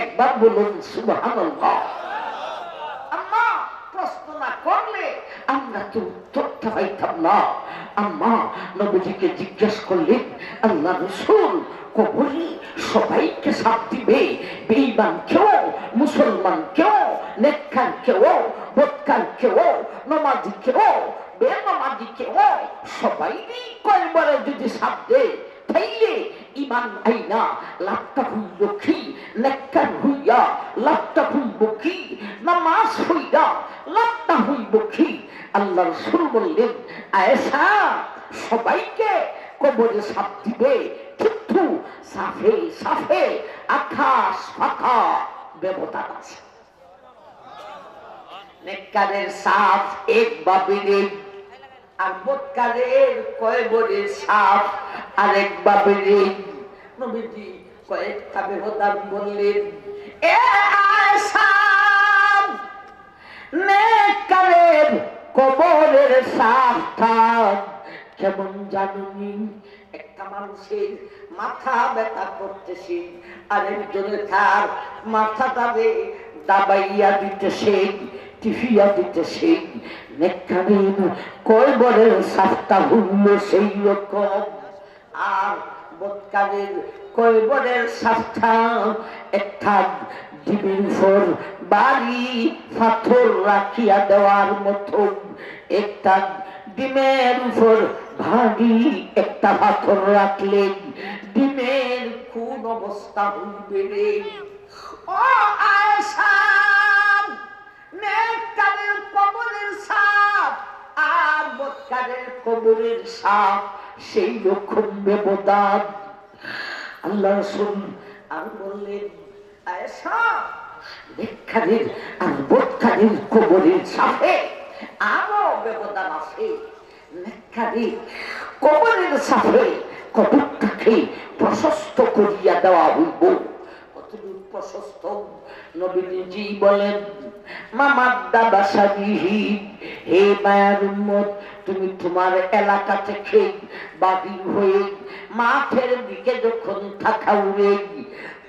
একবার বলুন সুবহানাল্লাহ। আম্মা, প্রশ্ন না করলে আমরা তো উত্তরটা পাইতাম না। আম্মা, নবীজিকে জিজ্ঞেস করলেন, আল্লাহ রসুল কবরে সবাইকে সাপ দিবে। বেইমান কেউ, মুসলমান কেউ, নেককার কেউ বৎকার কেউ, নমাজি কেউ, বেনমাজি কেউ সবাইরই কয়বারে যদি সাপ দেয়, তাইলে ইমান আইনা নামাজ হইয়া আল্লাহ রসুল বললেন, আয়েশা, সবাইকে কবরে সাপ দিবে, কিন্তু সাফে সাফে আকাশ ফাঁকা ব্যবধান আছে। নেককারের সাপ এক বাবিনের আর বোটকারের কয়বরের সাপ, আরেক নবীজি কয়েকটা ব্যবধান বললেন, এ আয়েশা নেককারের কবরের সাপটা কেমন জানুনি? একটা মানুষের মাথা ব্যথা করতেছে, আরেকজনের তার মাথাটারে দাবাইয়া দিতেছে। দিতেছে নেককারের কয়বরের সাপটা হইল সেই রকম। আর বৎকারের কয়বরের সাপটা একটা ডিমের উপর বাড়ি পাথর রাখিয়া দেওয়ার মতো একটা ডিমের উপর ভারী একটা পাথর রাখলেন। ডিমের কোন অবস্থা হইবে ও আয়েশা! নেককারের কবরের সাপ, আর কবরের সাপ, সেই রকম আল্লাহ আর বললেন নেককারের আর কবরের সাপে আরও আছে। নেককারী কবরের কবরটাকে প্রশস্ত করিয়া দেওয়া হইব? কতদূর প্রশস্ত নবীজি বলেন হে তুমি তোমার এলাকা থেকে বাহির হয়ে মাঠের দিকে যখন থাকা উড়ে,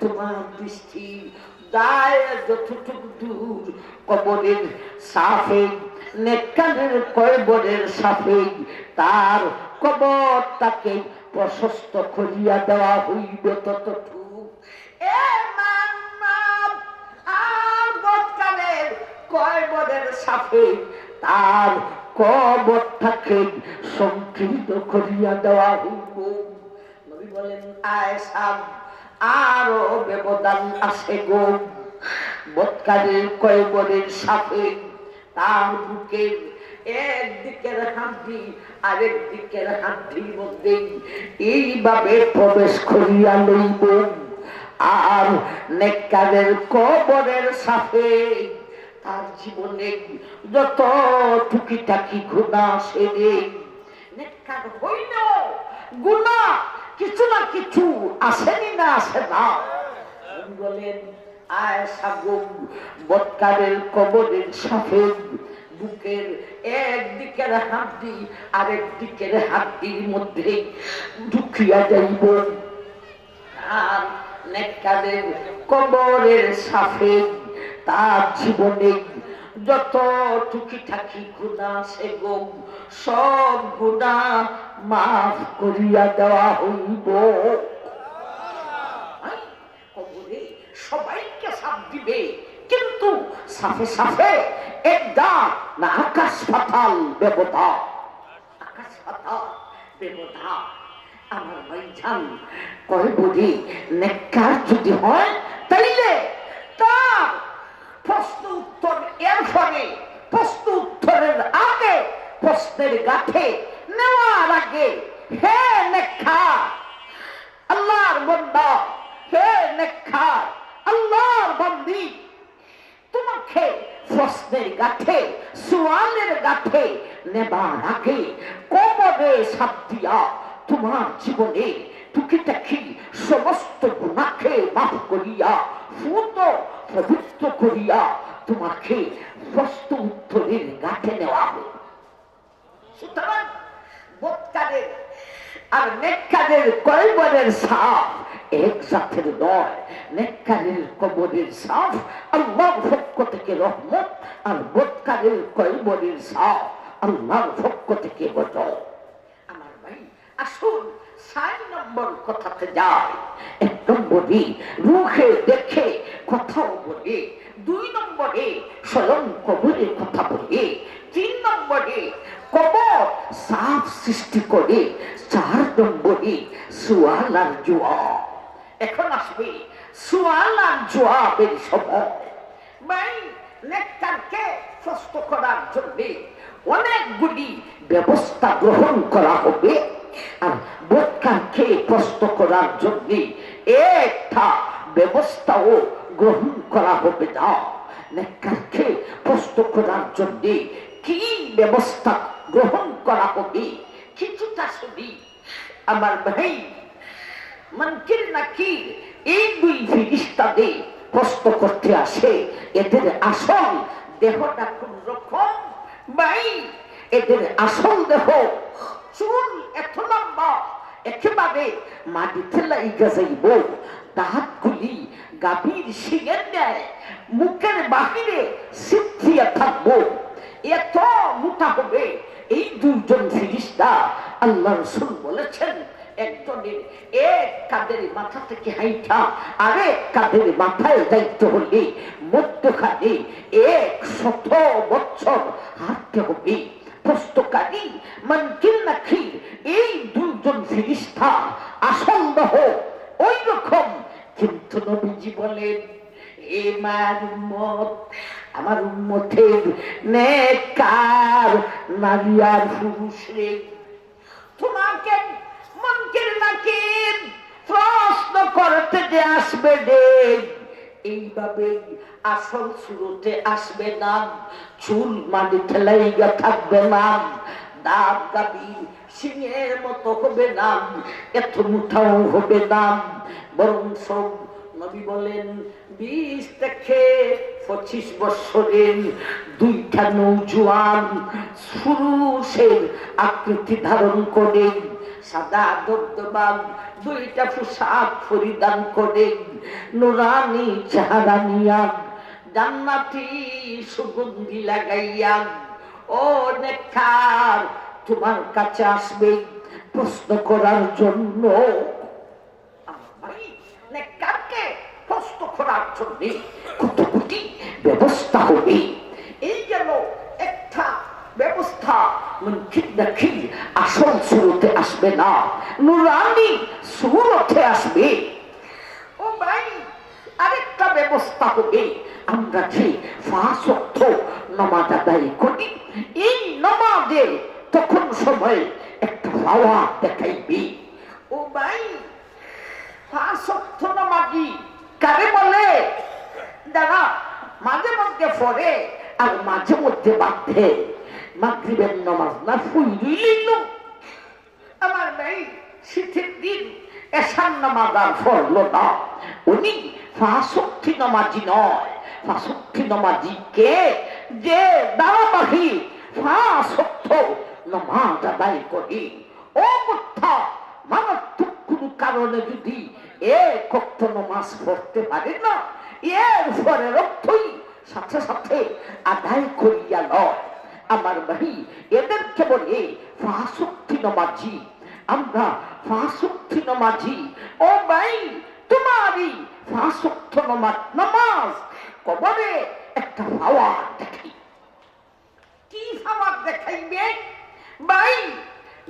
তোমার দৃষ্টি দায় যতটুকু দূর, কবরের সাফে নেকানের কয়বরের সাথে তার কবরটাকে প্রশস্ত করিয়া দেওয়া হইবে ততটুকু। এ কয়বরের সাথে, তার কবরটাকে সংকীর্ণ করিয়া দেওয়া হইব নবী বলেন, আয়েশা, আরও ব্যবধান আছে গো। বৎকারের কয়বরের সাথে, তার বুকের একদিকের হাড্ডি আরেক দিকের হাড্ডির মধ্যে এইভাবে প্রবেশ করিয়া লইব। আর নেকারের কবরের সাথে তার জীবনে যত টুকিটাকি গুণা নেকার হইল গুণা কিছু না কিছু আসেনি না আসে না। বলেন কবরের সাফেদ বুকের একদিকের হাড্ডি আরেক দিকের হাড্ডির মধ্যে ঢুকিয়া যাইব। আর নেককারের কবরের সাফেদ তার জীবনে যত টুকি থাকি গুণা সে গম সব গুণা মাফ করিয়া দেওয়া হইব। সবাইকে সাপ দিবে, কিন্তু সাফে সাফে একটা না আকাশ পাতাল দেবতা। আকাশ পাতাল দেবতা। আমার ভাইজান কয় বুঝি নেককার যদি হয়, তাইলে প্রশ্ন এর ফলে প্রশ্ন উত্তরের আগে, প্রশ্নের গাঠে নেওয়ার আগে, হে নেককার, আল্লাহর বন্দা, হে নেককার, আল্লাহর বন্দি, তোমাকে প্রশ্নের গাঠে সোয়ালের গাঠে নেবার আগে কবরে সাপ দিয়া তোমার জীবনে টুকিটাকি সমস্ত গুণাকে মাফ করিয়া পূর্ণ পবিত্র করিয়া তোমাকে প্রশ্ন উত্তরের গাঠে নেওয়া হবে। সুতরাং বৎকারের আর সাপ নয় কবরের আল্লাহর থেকে রহমত আর বোধকারের আল্লাহর থেকে আমার ভাই, আসুন নম্বর কথাতে যায় এক নম্বরে রুখে দেখে কথাও বলে, দুই নম্বরে স্বয়ং কবরের কথা বলে, তিন নম্বরে কবর সাফ সৃষ্টি করে, চার নম্বরে সুয়াল জবাব এখন আসবে সুয়াল আর জবাবের সময়। ভাই নেককারকে প্রশ্ন করার জন্যে অনেকগুলি ব্যবস্থা গ্রহণ করা হবে আর বোধকারকে প্রশ্ন করার জন্যে একটা ব্যবস্থাও গ্রহণ করা হবে না। নেককারকে প্রশ্ন করার জন্যে কি ব্যবস্থা গ্রহণ করা হবে? কিছুটা শুনি। আমার ভাই, মনকির নাকির এই দুই ফিরিস্তাদের প্রশ্ন করতে আসে, এদের আসল দেহটা কোন রকম ভাই, এদের আসল দেহ চুল এত লম্বা, একেবারে মাটিতে লাইগা যাইব দাঁত গুলি গাভীর শিঙের নেয় মুখের বাহিরে সিদ্ধিয়া থাকব। এত মোটা হবে এই দুজন ফিরিস্তা আল্লাহ রসুল বলেছেন, একজনের এক কাদের মাথা থেকে আরেক কাদের মাথায় দায়িত্ব হলে মধ্যখানে এক শত বছর হাঁটতে হবে। প্রস্তকারী মনকির নাকির এই দুজন ফিরিস্তা আসল দেহ ওই রকম কিন্তু নবীজি বলেন এমার উম্মত, আমার উম্মতের নেকার নারী আর পুরুষ তোমাকে মনকের নাকির প্রশ্ন করতে যে আসবে রে। এইভাবে আসল শুরুতে আসবে না। চুল মাটি ঠেলাইয়া থাকবে না। দাঁত গাবি সিংহের মতো হবে না, এত মুঠাও হবে না বরং সব নবী বলেন, বিশ থেকে পঁচিশ বছরের দুইটা নৌজোয়ান পুরুষের আকৃতি ধারণ করে, সাদা দবদবান দুইটা পোশাক পরিধান করে, নুরানি চেহারা নিয়া জান্নাতি সুগন্ধি লাগাইয়া, ও নেখার তোমার কাছে আসবে প্রশ্ন করার জন্য। নেককারকে প্রশ্ন করার জন্য? কতগুলি ব্যবস্থা হবে? এই গেল একটা ব্যবস্থা নাকির আসল সুরতে আসবে না, নুরানি সুরতে আসবে। ও ভাই, আরেকটা ব্যবস্থা হবে। আমরা যে ফাঁসক্ত নমাজ আদায় করি, এই নমাজে তখন সময় একটা হাওয়া দেখাইবে। ও ভাই কারে বলে? মাঝে মধ্যে আর মাঝে মধ্যে মাগরিবের না আমার ভাই শীতের দিন এসার নামাজ আর পড়ল না। উনি ফাঁসক্তি নামাজি নয়। ফাঁসক্তি নামাজি কে যে দাঁড়াবাহি ফাঁসক্ত নামাজ আদায় করি ও মুথা মারাত্মক কোনো কারণে যদি এ কক্ষ নামাজ পড়তে পারে না এর পরে রক্তই সাথে সাথে আদায় করিয়া লয় আমার ভাই এদেরকে বলে ফাঁসক্তি নমাজি আমরা ফাঁসক্তি নমাজি ও ভাই তোমারই ফাঁসক্ত নমাজ নামাজ কবরে একটা হাওয়া দেখি কি হাওয়া দেখাইবে ভাই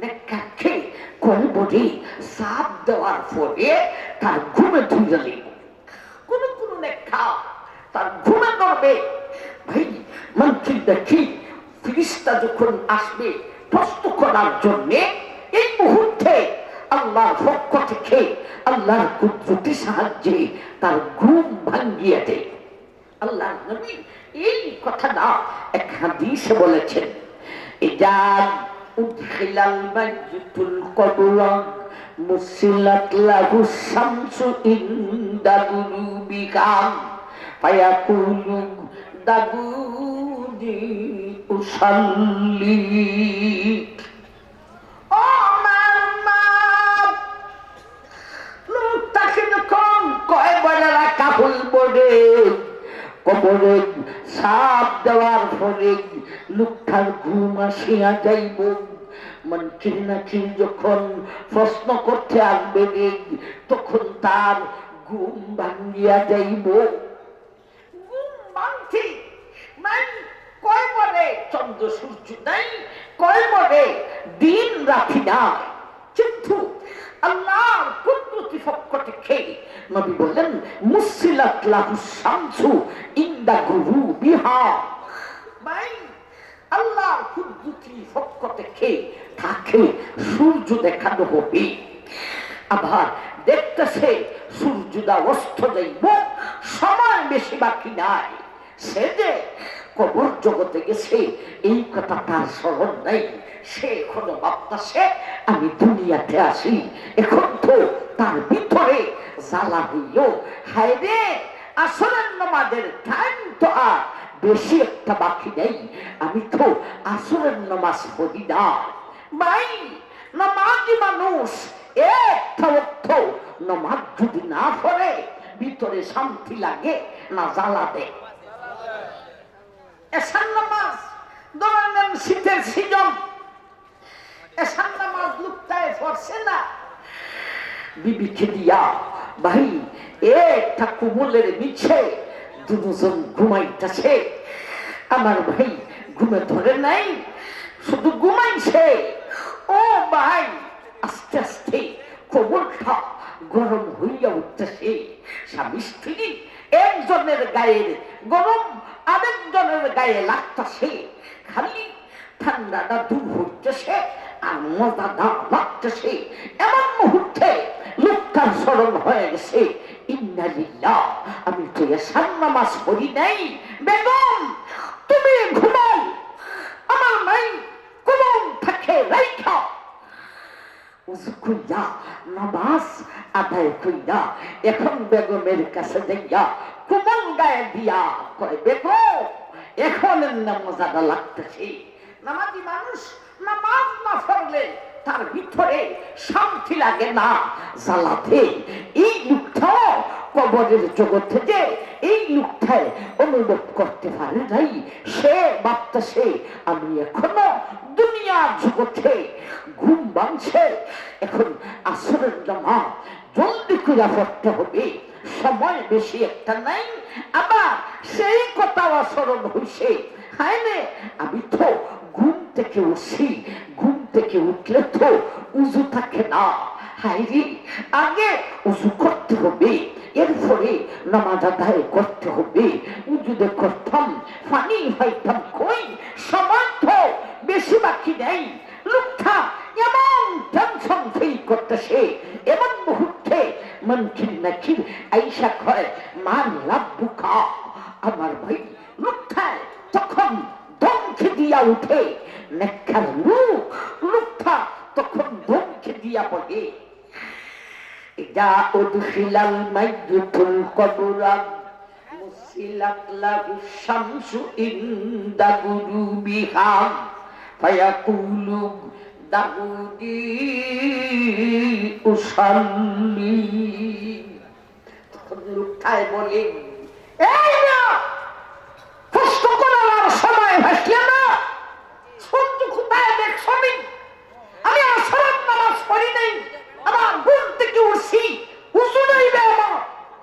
নেকাকে কলবরে সাপ দেওয়ার পরে তার ঘুমে ধুয়ে লিব কোন কোন নেখা তার ঘুমে ধরবে। ভাই, মন্ত্রী দেখি, ফিরিস্তা যখন আসবে প্রশ্ন করার জন্যে, এই মুহূর্তে আল্লাহর পক্ষ থেকে আল্লাহর কুদরতি সাহায্যে তার ঘুম ভাঙ্গিয়ে দেয় আল্লাহ নবী এই কথাটা এক হাদিসে বলেছেন ইজাদ মাইতুল কবর, মুসিলাত লাহু শামসু ইনদা গুরুবিকা ফায়াকুলু দাগুদি উসাল্লি। ও আমার মা লোকটাকে রাহুল বলে কবরে সাপ দেওয়ার পরে লোকটার ঘুম আসিয়া যাইব। নাকির যখন প্রশ্ন করতে তখন তার ঘুম ভাঙ্গিয়া যাইব। ঘুম কয় মরে? চন্দ্র সূর্য নাই, কয় বলে দিন রাখি নাই। আল্লাহর কুদরতি পক্ষ থেকে নবী বলেন মুসিলাত লাহু শামসু ইন্দা গুরু বিহা ভাই, আল্লাহর কুদরতি পক্ষ থেকে তাকে সূর্য দেখানো হবে। আবার দেখতেছে সূর্যদা অস্ত যাইব, সময় বেশি বাকি নাই। সে যে কবর জগতে গেছে, এই কথা তার স্মরণ নাই। সে এখনও ভাবতেছে আমি দুনিয়াতে আসি এখন তো তার ভিতরে জ্বালা হইল হায় রে আসলের নামাজের টাইম তো আর বেশি একটা বাকি নেই। আমি তো আসরের নামাজ পড়ি না। ভাই, নামাজি মানুষ একটা অর্থ যদি না পড়ে, ভিতরে শান্তি লাগে না জ্বালা দেয়। নামাজ ধরে শীতের সিজন। এসান নামাজ লুপ্তায় পড়ছে না। ভাই, একটা কুমলের মিছে দুজন ঘুমাইতেছে। আমার ভাই ঘুমে ধরে নাই, শুধু ঘুমাইছে। ও ভাই, আস্তে আস্তে কোমরটা গরম হইয়া উঠতেছে। স্বামী স্ত্রী একজনের গায়ের গরম, আরেকজনের গায়ে লাগতেছে। খালি ঠান্ডাটা দূর হইতেছে। এমন মুহূর্তে লোকটার স্মরণ হয়ে গেছে। ইন্নালিল্লাহ আমি তো এসান নামাজ পড়ি নাই। বেগম, তুমি ঘুমাও। আমার নাই কোমল থাকে রাইখা। কইয়া নামাজ আদায় কইয়া এখন বেগমের কাছে গায়ে দিয়া কয়, বেগম, এখন নামাজ আদা লাগতেছে। নামাজি মানুষ নামাজ না পড়লে তার ভিতরে শান্তি লাগে না। এই কবরের জগতে যে এই অনুভব করতে পারে নাই। সে আমি এখনও দুনিয়ার জগতে ঘুম ভাঙছে। এখন আসরের জামা জলদি করে পড়তে হবে। সময় বেশি একটা নাই, আবার সেই কথা স্মরণ হইছে। হায় আমি তো থেকে উঠছি ঘুম থেকে উঠলে তো উজু থাকে না। হাইরি আগে উজু করতে হবে, এরপরে নামাজ আদায় করতে হবে। উজুদে করতাম পানি হইতাম, কই সময় তো বেশি বাকি নেই। লোকটা এমন টেনশন ফিল করতেছে, এমন মুহূর্তে মনকির নাকির আইসা কয় মান লাভ বুকা। আমার ভাই, লোকটায় তখন ধমকে দিয়া উঠে নেখার লোক লোকটা তখন ধমকে দিয়া কবরা ফায়াকুলু দাউদি উসাল্লি। তখন বলে, এই না, কষ্ট করার সময় না সূর্য কোথায় দেখছ আমি আমি আসরাত নামাজ নাই। আমার ঘুম থেকে উঠছি উঁচু নাইবে আমার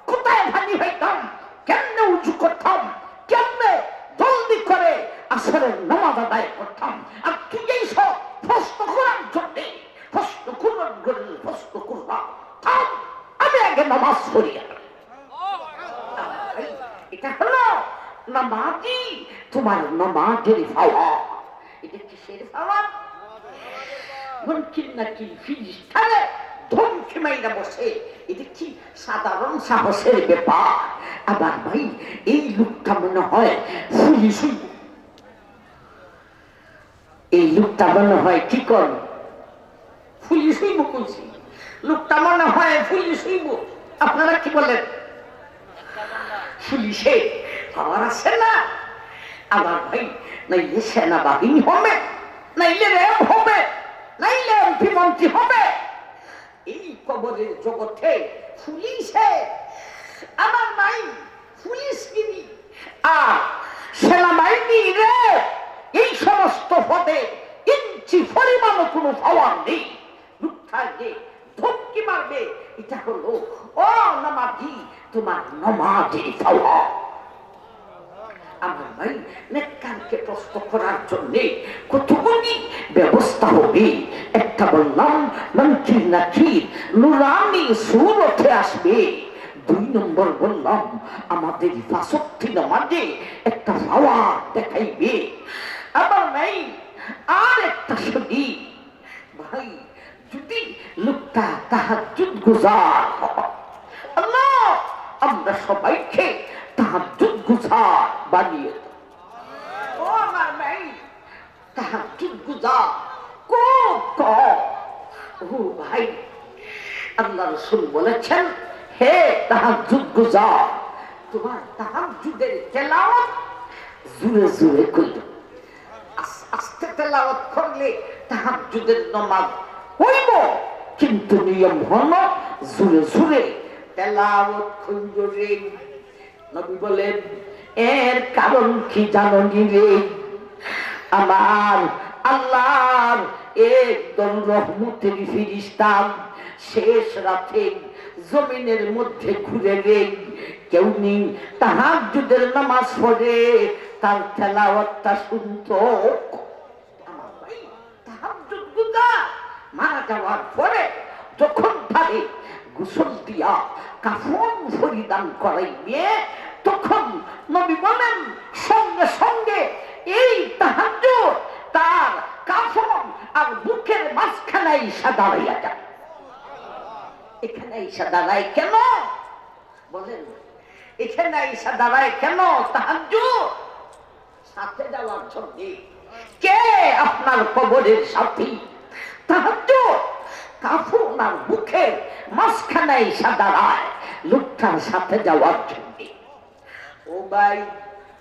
কোথায় ভানি হইতাম? কেমনে উঁচু করতাম? কেমনে জলদি করে আসরের নামাজ আদায় করতাম? আর তুই এই সব প্রশ্ন করার জন্যে প্রশ্ন করার জন্য প্রশ্ন করলাম। থাম, আমি আগে নামাজ পড়ি। এটা হলো নামাজি তোমার নামাজের পাওয়া নাকি ধমকে মাইরা বসে। এটা কি সাধারণ সাহসের ব্যাপার? আবার ভাই, এই লোকটা মনে হয় পুলিশ হইব এই লোকটা মনে হয় কি কর? পুলিশ হইব কইছি। লোকটা মনে হয় পুলিশ হইব আপনারা কি বলেন? পুলিশে পাওয়ার আছে না? আমার ভাই, নাইলে সেনাবাহিনী হবে, নাইলে র্যাব হবে। নাইলে এমপি মন্ত্রী হবে। এই কবরের জগতে পুলিশে, আমার মাই পুলিশগিরি আর সেনাবাহিনী রে, এই সমস্ত পদে ইঞ্চি পরিমাণও কোনো পাওয়ার নেই। লুকথাকে ধমকি মারবে, এটা হলো ও নামাজি তোমার নমাজের পাওয়া আমার ভাই নেককারকে প্রশ্ন করার জন্য কতগুলি ব্যবস্থা হবে? একটা বললাম মন্ত্রীর নাকির নুরানি সুরতে আসবে। দুই নম্বর বললাম, আমাদের ফাঁসক্তি নামাজে একটা হাওয়া দেখাইবে। আবার নাই, আর একটা শুনি। ভাই, যদি লোকটা তাহার যুদ্ধ গুজার আল্লাহ, আমরা সবাইকে তাহার যুদ্ধ গুজার বানিয়ে ও আমার ভাই তাহার যুদ্ধ গুজার খুব কম। ও ভাই আল্লাহ রসুল বলেছেন হে তাহার যুদ্ধ গুজার তোমার তাহার তেলাওয়াত জুড়ে জুড়ে কইল। আস- আস্তে তেলাওয়াত করলে তাহার যুদ্ধের নমাজ হইব। কিন্তু নিয়ম হল জুড়ে জুড়ে তেলাওয়াত খুঞ্জরে নবী বলেন, এর কারণ কি জানো নি রে? আমার আল্লাহর একদম রহমতের ফিরিস্তান শেষ রাতে জমিনের মধ্যে ঘুরে রে কেউ নেই তাহার যুদের নামাজ পড়ে, তার তেলাওয়াতটা শুনতো। মারা যাওয়ার পরে যখন তারে গোসল দিয়া কাফন পরিধান করাইবে তখন নবী বলেন, সঙ্গে সঙ্গে এই তাহাজ্জুদ তার কাফন আর বুকের মাঝখানে ঈশা দাঁড়াইয়া যায়। এখানে ঈশা দাঁড়ায় কেন? বলেন এখানে ঈশা দাঁড়ায় কেন তাহাজ্জুদ? সাথে যাওয়ার জন্য কে আপনার কবরের সাথী? তাহাজ্জুদ কাফন আর বুকের মাঝখানে ঈশা দাঁড়ায় লোকটার সাথে যাওয়ার জন্য। ও ভাই,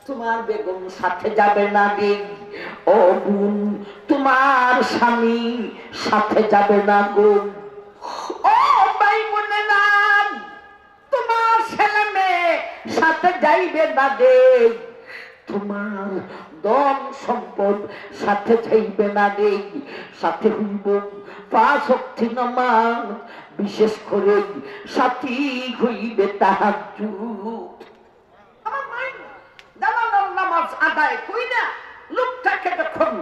তোমার বেগম সাথে যাবে না রে। ও বোন, তোমার স্বামী সাথে যাবে না গো। ও ভাই মনে না তোমার ছেলে মেয়ে সাথে যাইবে না রে। তোমার দম সম্পদ সাথে যাইবে না রে। সাথে হইব পাঁচ শক্তি বিশেষ করে সাথী হইবে তাহার নামাজ আদায় কই না লোকটাকে যখন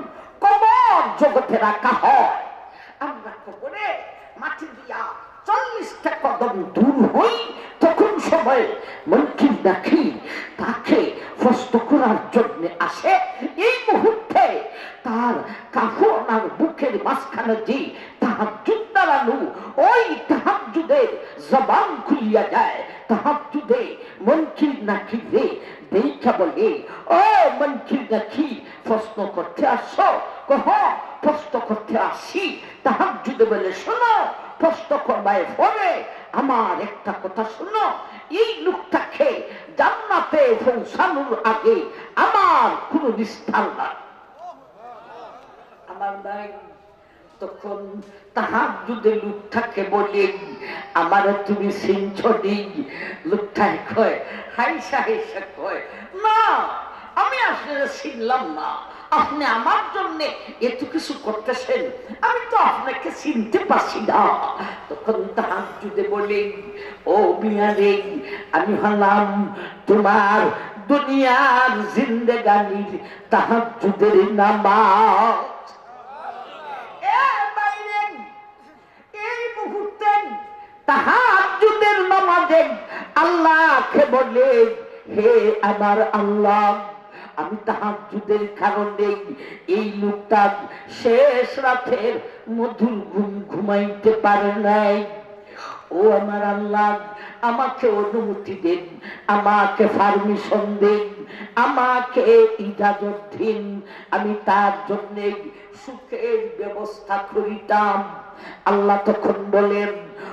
কবর জগতে রাখা হয়, আমরা কবরে মাটি দিয়া চল্লিশটা কদম দূর হই, তখন সময় মন্ত্রী দেখি তাকে প্রশ্ন করার জন্য আসে। এই মুহূর্তে তার কাফন আর বুকের মাঝখানে যে তাহার যুদ্ধ দাঁড়ানো ওই তাহার জবান খুলিয়া যায়। তাহার যুদে মন্ত্রী নাকি রে দেখা বলে, ও মন্ত্রী নাকি প্রশ্ন করতে আসো। কহ, প্রশ্ন করতে আসি। তাহার যুদে বলে, শোনো, প্রশ্ন করবায় পরে আমার একটা কথা শুনো। এই লোকটাকে জান্নাতে পৌঁছানোর আগে আমার কোনো নিস্তার নাই। আমার নাই তখন তাহার যদি লোকটাকে বলে, আমার তুমি চিনছ নেই লোকটাই কয় হাইসা হাইসা কয়, না, আমি আসলে চিনলাম না। আপনি আমার জন্য এত কিছু করতেছেন, আমি তো আপনাকে চিনতে পারছি না। তখন তাহার যদি বলে, ও বিয়ারে আমি হলাম তোমার দুনিয়ার জিন্দেগানির তাহার যুদের নামাজ এ বাইরে এই মুহূর্তে তাহাজ্জুদের নামাজে আল্লাহকে বলে, হে আমার আল্লাহ, আমি তাহাজ্জুদের কারণে এই লোকটা শেষ রাতের মধুর ঘুম ঘুমাইতে পারে নাই। ও আমার আল্লাহ, আমাকে অনুমতি দিন, আমাকে পারমিশন দেন, আমাকে ইজাজত দিন। আমি তার জন্য সুখের ব্যবস্থা করিতাম। আল্লাহ তখন বলেন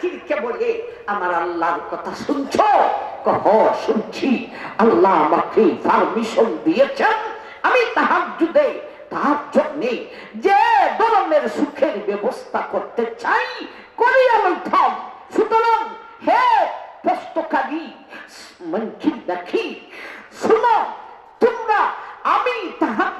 চিরকে বলে, আমার আল্লাহর কথা শুনছো? কহ, শুনছি। আল্লাহ আমাকে পারমিশন দিয়েছেন। আমি তাহার যুদে তাহার জন্যে যে ধরনের সুখের ব্যবস্থা করতে চাই করি আমি থাম সুতরাং হে প্রস্তকারী মঞ্চিল দেখি, শুনো, তোমরা, আমি তাহার